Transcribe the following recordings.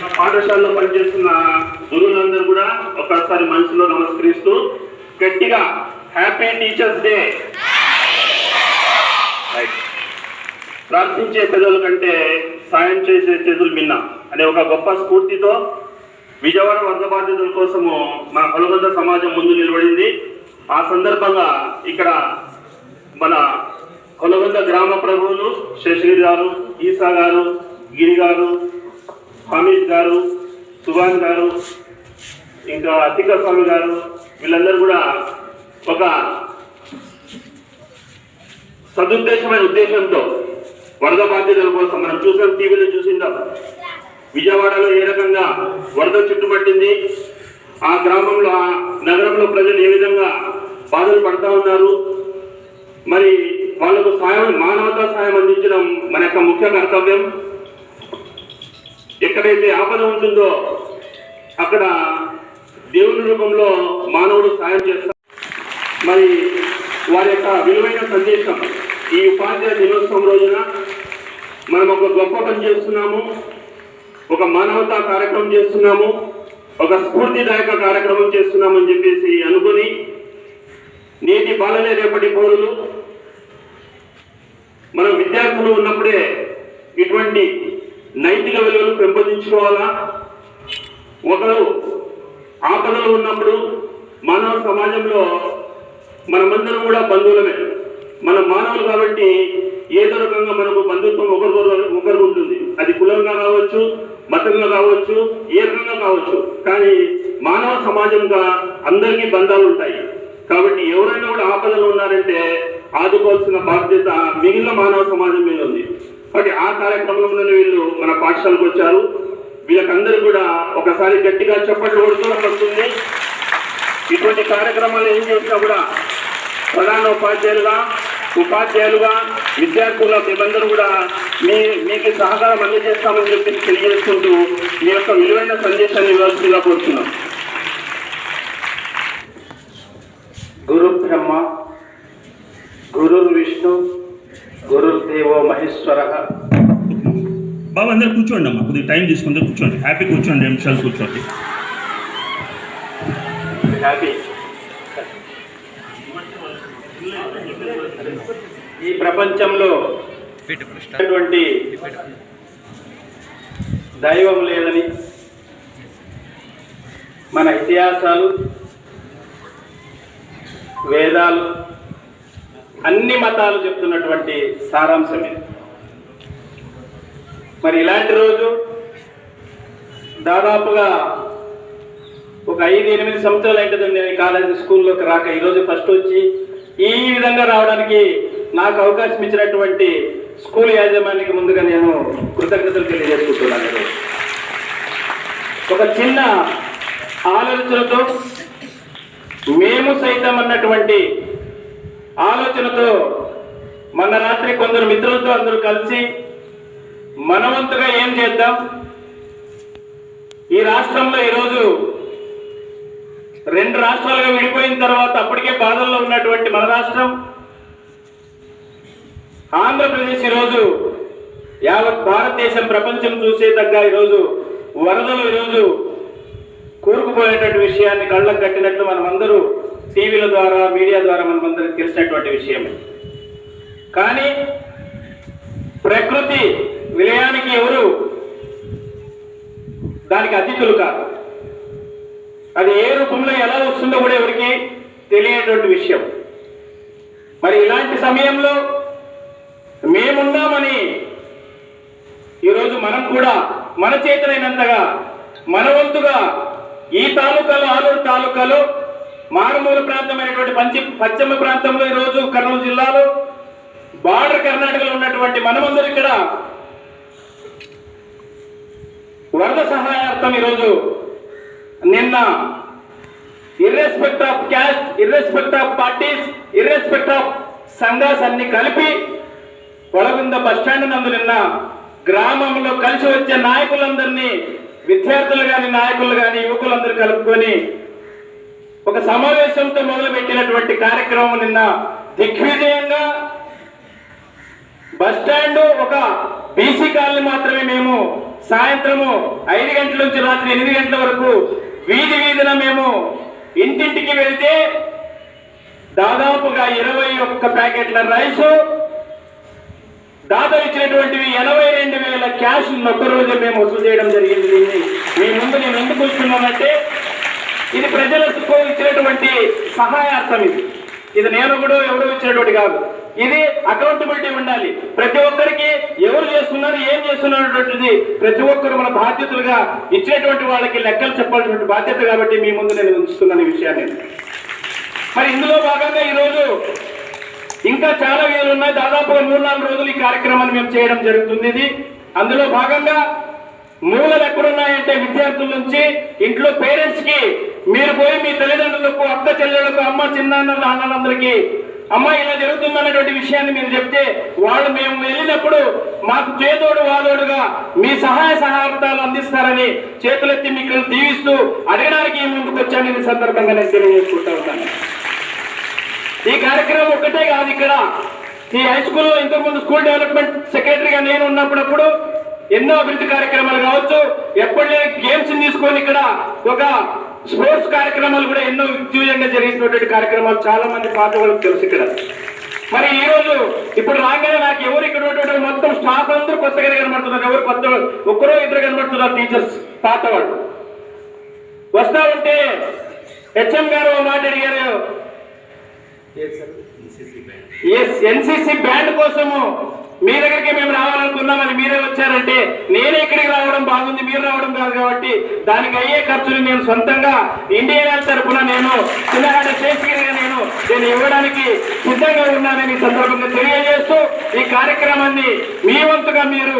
మన పాఠశాలలో పనిచేస్తున్న గురువులందరూ కూడా ఒకసారి మనసులో నమస్కరిస్తూ గట్టిగా హ్యాపీ టీచర్స్ డే. రైట్ ప్రార్థించే పెదవుల కంటే సాయం చేసే చేతులు మిన్న అనే ఒక గొప్ప స్ఫూర్తితో విజయవాడ వర్గ బాధ్యతల కోసము మన కొలగొంద సమాజం ముందు నిలబడింది. ఆ సందర్భంగా ఇక్కడ మన కొలగొంద గ్రామ ప్రభువులు శేషగిరి గారు ఈసా గారు గిరి గారు హమీద్ గారు సుభాన్ గారు ఇంకా అతిక స్వామి గారు వీళ్ళందరూ కూడా ఒక సదుద్దేశమైన ఉద్దేశంతో వరద బాధ్యతల కోసం మనం చూసాం టీవీలో చూసిందాం. విజయవాడలో ఏ రకంగా వరద చుట్టుపట్టింది ఆ గ్రామంలో ఆ నగరంలో ప్రజలు ఏ విధంగా బాధలు పడతా ఉన్నారు మరి వాళ్ళకు సాయం మానవతా సాయం అందించడం మన యొక్క ముఖ్య కర్తవ్యం. ఎక్కడైతే ఆపద ఉంటుందో అక్కడ దేవుని రూపంలో మానవుడు సాయం చేస్తారు మరి వారి యొక్క విలువైన సందేశం ఈ ఉపాధ్యాయ దినోత్సవం రోజున మనం ఒక గొప్ప పని చేస్తున్నాము ఒక మానవతా కార్యక్రమం చేస్తున్నాము ఒక స్ఫూర్తిదాయక కార్యక్రమం చేస్తున్నామని చెప్పేసి అనుకుని నేటి బాలనే రేపటి పౌరులు మనం విద్యార్థులు ఉన్నప్పుడే ఇటువంటి నైతిక విలువలు పెంపొందించుకోవాలా? ఒకరు ఆపదలు ఉన్నప్పుడు మానవ సమాజంలో మనమందరం కూడా బంధువులమే. మన మానవులు కాబట్టి ఏదో రకంగా మనకు బంధుత్వం ఒకరికొకరు ఒకరికి ఉంటుంది. అది కులంగా కావచ్చు మతంగా కావచ్చు ఏ రకంగా కావచ్చు. కానీ మానవ సమాజంగా అందరికీ బంధాలు ఉంటాయి. కాబట్టి ఎవరైనా కూడా ఆపదలు ఉన్నారంటే ఆదుకోవాల్సిన బాధ్యత మిగిలిన మానవ సమాజం మీద ఉంది. కాబట్టి ఆ కార్యక్రమంలోనే వీళ్ళు మన పాఠశాలకు వచ్చారు. వీళ్ళకందరూ కూడా ఒకసారి గట్టిగా చెప్పట్లు కొడుతూ వస్తుంది. ఇటువంటి కార్యక్రమాలు ఏం చేసినా కూడా ప్రధాన ఉపాధ్యాయులుగా ఉపాధ్యాయులుగా విద్యార్థుల మేమందరూ కూడా మీ మీకు సహకారం అందజేస్తామని చెప్పి తెలియజేసుకుంటూ మీ యొక్క విలువైన సందేశాన్ని ఇవ్వాల్సిందిగా కోరుతున్నాం. గురు బ్రహ్మ గురు విష్ణు గురుర్దేవో మహేశ్వర. బాబు అందరు కూర్చోండి అమ్మా. కొద్దిగా టైం తీసుకుంటే కూర్చోండి. హ్యాపీ కూర్చోండి రెండు నిమిషాలు కూర్చోండి. హ్యాపీ ఈ ప్రపంచంలో ఉన్నటువంటి దైవం లేదని మన ఇతిహాసాలు వేదాలు అన్ని మతాలు చెప్తున్నటువంటి సారాంశం ఇది. మరి ఇలాంటి రోజు దాదాపుగా ఒక ఐదు ఎనిమిది సంవత్సరాలు అవుతుంది నేను కాలేజీ స్కూల్లోకి రాక. ఈరోజు ఫస్ట్ వచ్చి ఈ విధంగా రావడానికి నాకు అవకాశం ఇచ్చినటువంటి స్కూల్ యాజమాన్యానికి ముందుగా నేను కృతజ్ఞతలు తెలియజేసుకుంటున్నాను ఒక చిన్న ఆలోచనతో మేము సైతం అన్నటువంటి ఆలోచనతో మొన్న రాత్రి కొందరు మిత్రులతో అందరూ కలిసి మనవంతుగా ఏం చేద్దాం? ఈ రాష్ట్రంలో ఈరోజు రెండు రాష్ట్రాలుగా విడిపోయిన తర్వాత అప్పటికే బాధల్లో ఉన్నటువంటి మన రాష్ట్రం ఆంధ్రప్రదేశ్ ఈరోజు యావత్ భారతదేశం ప్రపంచం చూసేదగ్గ ఈరోజు వరదలు ఈరోజు కూరుకుపోయేటటువంటి విషయాన్ని కళ్ళకు కట్టినట్లు మనమందరూ టీవీల ద్వారా మీడియా ద్వారా మనమందరికి తెలిసినటువంటి విషయమే కానీ ప్రకృతి విలయానికి ఎవరు దానికి అతిథులు కాదు. అది ఏ రూపంలో ఎలా వస్తుందో కూడా ఎవరికి తెలియనటువంటి విషయం. మరి ఇలాంటి సమయంలో మేమున్నామని ఈరోజు మనం కూడా మన చేతనైనంతగా మన వంతుగా ఈ తాలూకాలో ఆలూరు తాలూకాలో మారుమూల ప్రాంతమైనటువంటి పంచి పశ్చిమ ప్రాంతంలో ఈరోజు కర్నూలు జిల్లాలో బార్డర్ కర్ణాటకలో ఉన్నటువంటి మనమందరూ ఇక్కడ వరద సహాయార్థం ఈరోజు నిన్న irrespect of caste irrespect of parties irrespect of సంఘాస్ అన్ని కలిపి పొలగుంద బస్టాండ్ నందు నిన్న గ్రామంలో కలిసి వచ్చే నాయకులందరినీ విద్యార్థులు కానీ నాయకులు కానీ యువకులందరూ కలుపుకొని ఒక సమావేశంతో మొదలుపెట్టినటువంటి కార్యక్రమం నిన్న దిగ్విజయంగా బస్ ఒక బీసీ కాలనీ మాత్రమే మేము సాయంత్రము ఐదు గంటల నుంచి రాత్రి ఎనిమిది గంటల వరకు వీధి వీధిన మేము ఇంటింటికి వెళ్తే దాదాపుగా ఇరవై ఒక్క ప్యాకెట్ల రైసు దాదాపు ఇచ్చినటువంటివి ఎనభై రెండు వేల క్యాష్ ఒక్కరోజు మేము వసూలు చేయడం జరిగింది. మీ ముందు నేను ఎందుకు వస్తున్నానంటే ఇది ప్రజలకు ఇచ్చినటువంటి సహాయార్థం ఇది. ఇది నేను కూడా ఎవరో ఇచ్చినటువంటి కాదు. ఇది అకౌంటబిలిటీ ఉండాలి. ప్రతి ఒక్కరికి ఎవరు చేస్తున్నారు ఏం చేస్తున్నటువంటిది ప్రతి ఒక్కరు మన బాధ్యతలుగా ఇచ్చినటువంటి వాళ్ళకి లెక్కలు చెప్పాల్సినటువంటి బాధ్యత కాబట్టి మీ ముందు నేను ఉంచుతున్నాను ఈ విషయాన్ని. మరి ఇందులో భాగంగా ఈరోజు ఇంకా చాలా వీధులు ఉన్నాయి. దాదాపుగా మూడు నాలుగు రోజులు ఈ కార్యక్రమాన్ని మేము చేయడం జరుగుతుంది ఇది. అందులో భాగంగా మూలలు ఎక్కడున్నాయంటే విద్యార్థుల నుంచి ఇంట్లో పేరెంట్స్కి మీరు పోయి మీ తల్లిదండ్రులకు అక్క చెల్లెలకు అమ్మ చిన్నాన్నలు అన్నలందరికీ అమ్మ ఇలా జరుగుతుందన్నటువంటి విషయాన్ని మీరు చెప్తే వాళ్ళు మేము వెళ్ళినప్పుడు మాకు చేదోడు వాదోడుగా మీ సహాయ సహార్థాలు అందిస్తారని చేతులెత్తి మీకు దీవిస్తూ అడగడానికి ముందుకు వచ్చాను. ఈ సందర్భంగా నేను తెలియజేసుకుంటా ఉన్నాను. ఈ కార్యక్రమం ఒకటే కాదు ఇక్కడ. ఈ హై స్కూల్లో ఇంతకుముందు స్కూల్ డెవలప్మెంట్ సెక్రటరీగా నేను ఉన్నప్పుడప్పుడు ఎన్నో అభివృద్ధి కార్యక్రమాలు కావచ్చు. ఎప్పటి గేమ్స్ తీసుకొని ఇక్కడ ఒక స్పోర్ట్స్ కార్యక్రమాలు కూడా ఎన్నో విద్యుజంగా జరిగినటువంటి కార్యక్రమాలు చాలా మంది పాత వాళ్ళకి తెలుసు ఇక్కడ. మరి ఈ రోజు ఇప్పుడు రాగానే నాకు ఎవరు ఇక్కడ ఉన్నటువంటి మొత్తం స్టాఫ్ అందరూ కొత్తగానే కనబడుతున్నారు. ఎవరు కొత్త. ఒక్కరో ఇద్దరు కనబడుతున్నారు టీచర్స్ పాత వాళ్ళు. వస్తా ఉంటే హెచ్ఎం గారు మాట అడిగారు. ఎస్ ఎన్సిసి బ్యాండ్ కోసము మీ దగ్గరికి మేము రావాలనుకున్నాం అని మీరే వచ్చారంటే నేనే ఇక్కడికి రావడం బాగుంది మీరు రావడం కాదు కాబట్టి దానికి అయ్యే ఖర్చుని నేను సొంతంగా ఇండియన్ తరఫున నేను చిన్నహాట శేషగిరిగా నేను నేను ఇవ్వడానికి సిద్ధంగా ఉన్నానని సందర్భంగా తెలియజేస్తూ ఈ కార్యక్రమాన్ని మీ వంతుగా మీరు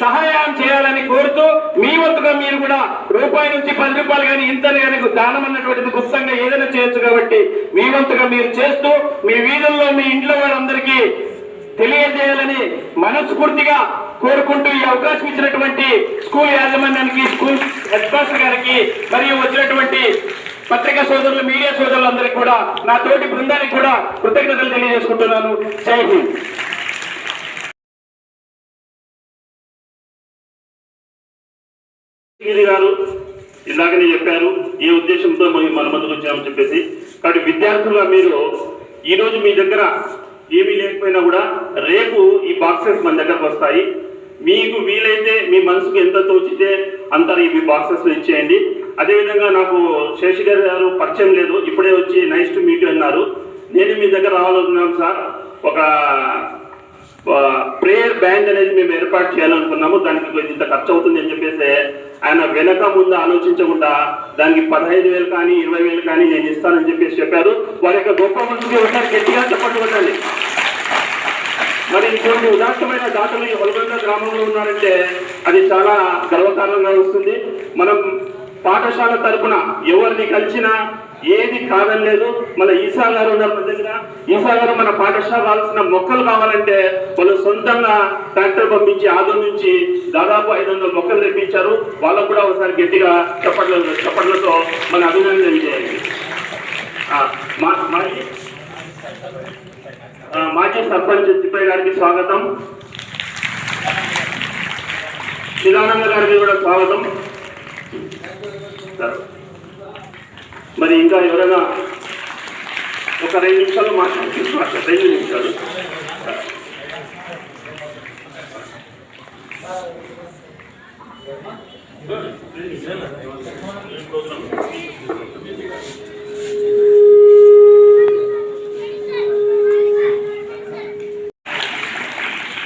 సహాయం చేయాలని కోరుతూ మీ వంతుగా మీరు కూడా రూపాయి నుంచి పది రూపాయలు కానీ ఇంతని కానీ దానం అన్నటువంటిది గుప్తంగా ఏదైనా చేయొచ్చు కాబట్టి మీ వంతుగా మీరు చేస్తూ మీ వీధుల్లో మీ ఇంట్లో వాళ్ళందరికీ తెలియజేయాలని మనస్ఫూర్తిగా కోరుకుంటూ ఈ అవకాశం ఇచ్చినటువంటి స్కూల్ యాజమాన్యానికి స్కూల్ హెడ్ మాస్టర్ గారికి మరియు వచ్చినటువంటి పత్రికా సోదరులు మీడియా సోదరులందరికీ కూడా నా తోటి బృందానికి కూడా కృతజ్ఞతలు తెలియజేసుకుంటున్నాను. జై హింద్. గిరి గారు ఇందాకనే చెప్పారు ఏ ఉద్దేశంతో మేము మన ముందుకు వచ్చామని చెప్పేసి. కాబట్టి విద్యార్థులుగా మీరు ఈ రోజు మీ దగ్గర ఏమీ లేకపోయినా కూడా రేపు ఈ బాక్సెస్ మన దగ్గరకు వస్తాయి. మీకు వీలైతే మీ మనసుకు ఎంత తోచితే అంత ఈ బాక్సెస్ ఇచ్చేయండి. అదేవిధంగా నాకు శేషగిరి గారు పరిచయం లేదు. ఇప్పుడే వచ్చి నైస్ టు మీట్ అన్నారు. నేను మీ దగ్గర రావాలనుకున్నాను సార్. ఒక ప్రేయర్ బ్యాండ్ అనేది మేము ఏర్పాటు చేయాలనుకున్నాము. దానికి కొంచెం ఇంత ఖర్చు అవుతుంది అని చెప్పేసి ఆయన వెనక ముందు ఆలోచించకుండా దానికి పదహైదు వేలు కానీ ఇరవై వేలు కానీ నేను ఇస్తానని చెప్పేసి చెప్పారు. వారి యొక్క గొప్ప మనసుకి ఒకసారి గట్టిగా చెప్పండి కొట్టాలి మరి ఇటువంటి ఉదాత్తమైన దాతలు ఈ హొలగొండ గ్రామంలో ఉన్నారంటే అది చాలా గర్వకారణంగా వస్తుంది. మనం పాఠశాల తరపున ఎవరిని కలిసినా ఏది కాదనలేదు. మన ఈశా గారు ఉన్నారు మన దగ్గర ఈశా గారు మన పాఠశాల కావాల్సిన మొక్కలు కావాలంటే వాళ్ళు సొంతంగా ట్రాక్టర్ పంపించి ఆదం నుంచి దాదాపు ఐదు వందల మొక్కలు తెప్పించారు. వాళ్ళకు కూడా ఒకసారి గట్టిగా చప్పట్ల చప్పట్లతో మన అభినందన చేయండి మా మాజీ సర్పంచ్ తిప్పయ్య గారికి స్వాగతం. చిదానంద గారికి కూడా స్వాగతం. సార్. మరి ఇంకా ఎవరైనా ఒక రెండు నిమిషాలు మాట్లాడుతున్నారు రెండు నిమిషాలు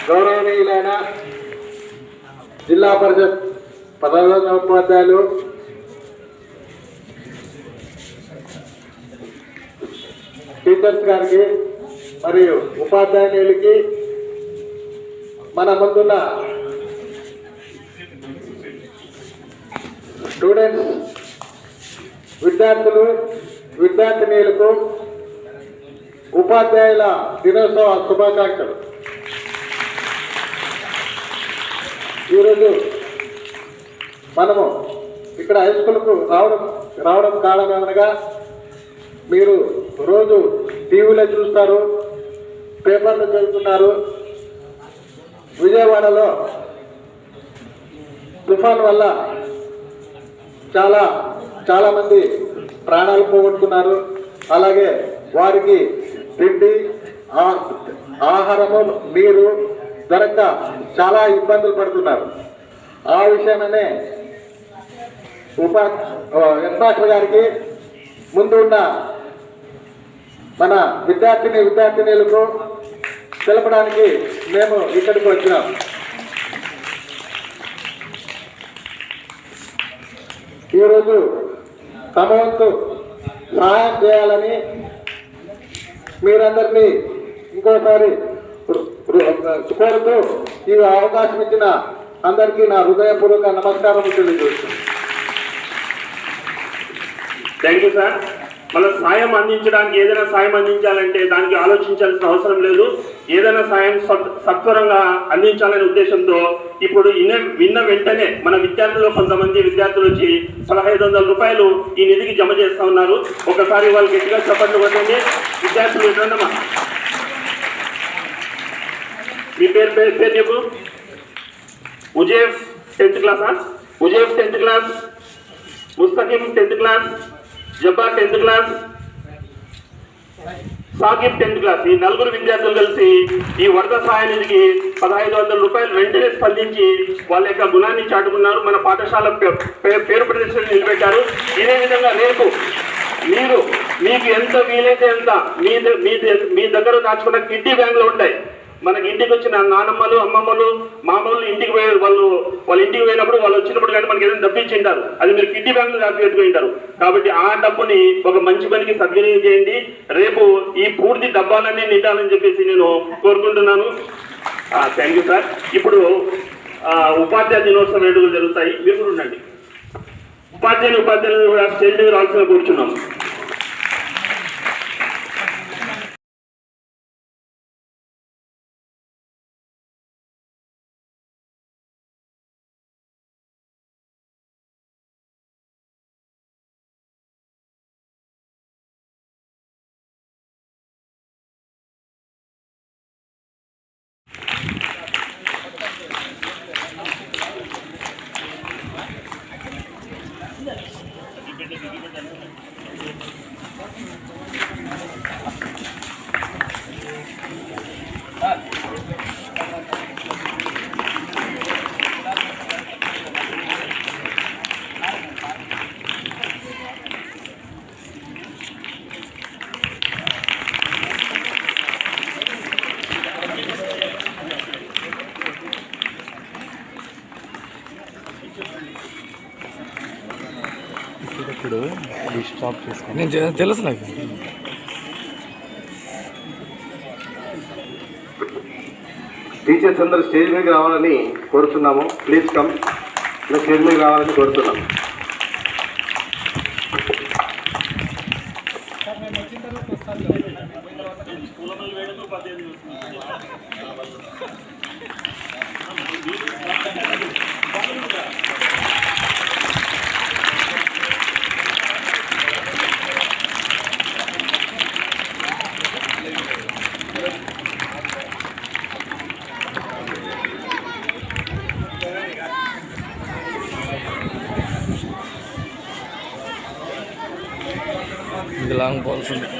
గౌరవనీయులైన జిల్లా పరిషత్ ప్రధానోపాధ్యాయులు టీచర్స్ గారికి మరియు ఉపాధ్యాయులకి మన ముందున్న స్టూడెంట్స్ విద్యార్థులు విద్యార్థినీలకు ఉపాధ్యాయుల దినోత్సవ శుభాకాంక్షలు. ఈరోజు మనము ఇక్కడ హై స్కూల్కు రావడం రావడం కారణం మీరు రోజు టీవీలో చూస్తారు పేపర్లు చదువుతున్నారు. విజయవాడలో తుఫాన్ వల్ల చాలా చాలామంది ప్రాణాలు పోగొట్టుకున్నారు. అలాగే వారికి తిండి ఆ- ఆహారము నీరు దొరక చాలా ఇబ్బందులు పడుతున్నారు. ఆ విషయమనే ఉపా హెడ్ మాస్టర్ గారికి ముందు ఉన్న మన విద్యార్థిని విద్యార్థినిలకు తెలపడానికి మేము ఇక్కడికి వచ్చినాం. ఈరోజు తమ వంతు సహాయం చేయాలని మీరందరినీ ఇంకోసారి కోరుతూ ఈ అవకాశం ఇచ్చిన అందరికీ నా హృదయపూర్వక నమస్కారం తెలియజేస్తున్నాను. థ్యాంక్ యూ సార్ మనం సాయం అందించడానికి ఏదైనా సాయం అందించాలంటే దానికి ఆలోచించాల్సిన అవసరం లేదు. ఏదైనా సాయం సత్- సత్వరంగా అందించాలనే ఉద్దేశంతో ఇప్పుడు ఇన్న విన్న వెంటనే మన విద్యార్థులు కొంతమంది విద్యార్థులు వచ్చి పదహైదు వందల రూపాయలు ఈ నిధికి జమ చేస్తా ఉన్నారు. ఒకసారి వాళ్ళు గట్టిగా చప్పట్లు కొట్టండి. విద్యార్థులు ఎట్లుందమ్మా మీ పేరు పేరు పేరు చెప్పు. ఉజేఫ్ టెన్త్ క్లాసా? Ujef tenth class? Mustaqim tenth class? Jabba tenth class Saqib tenth class. ఈ నలుగురు విద్యార్థులు కలిసి ఈ వరద సహాయానికి పదహైదు వందల రూపాయలు వెంటనే స్పందించి వాళ్ళ యొక్క గుణాన్ని చాటుకున్నారు. మన పాఠశాల పే- పే- పేరు ప్రదర్శనలు నిలబెట్టారు. ఇదే విధంగా రేపు మీరు మీకు ఎంత వీలైతే ఎంత మీ ద- మీ మీ దగ్గర దాచుకున్న కిడ్నీ బ్యాంకులు ఉంటాయి. మనకి ఇంటికి వచ్చిన నానమ్మలు అమ్మమ్మలు మామూలు ఇంటికి పోయే వాళ్ళు వాళ్ళ ఇంటికి పోయినప్పుడు వాళ్ళు వచ్చినప్పుడు కానీ మనకి ఏదైనా డబ్బు ఇచ్చింటారు అది మీరు కిడ్నీ బ్యాంకులో దాచి పెట్టుకుంటారు కాబట్టి ఆ డబ్బుని ఒక మంచి పనికి సద్వినియోగం చేయండి. రేపు ఈ పూర్తి డబ్బాలన్నీ నిండాలని చెప్పేసి నేను కోరుకుంటున్నాను. థ్యాంక్ యూ సార్ ఇప్పుడు ఉపాధ్యాయ దినోత్సవ వేడుకలు జరుగుతాయి. మీరు కూడా ఉండండి. ఉపాధ్యాయులు ఉపాధ్యాయులు కూడా స్టేజ్ మీద రావాల్సిన కూర్చున్నాం. ఇప్పుడు స్టాప్ చేసుకోండి నేను తెలుసు నాకు. టీచర్స్ అందరూ స్టేజ్ మీదకి రావాలని కోరుతున్నాము. Please come. స్టేజ్ మీద రావాలని కోరుతున్నాము. ఇది లాంగ్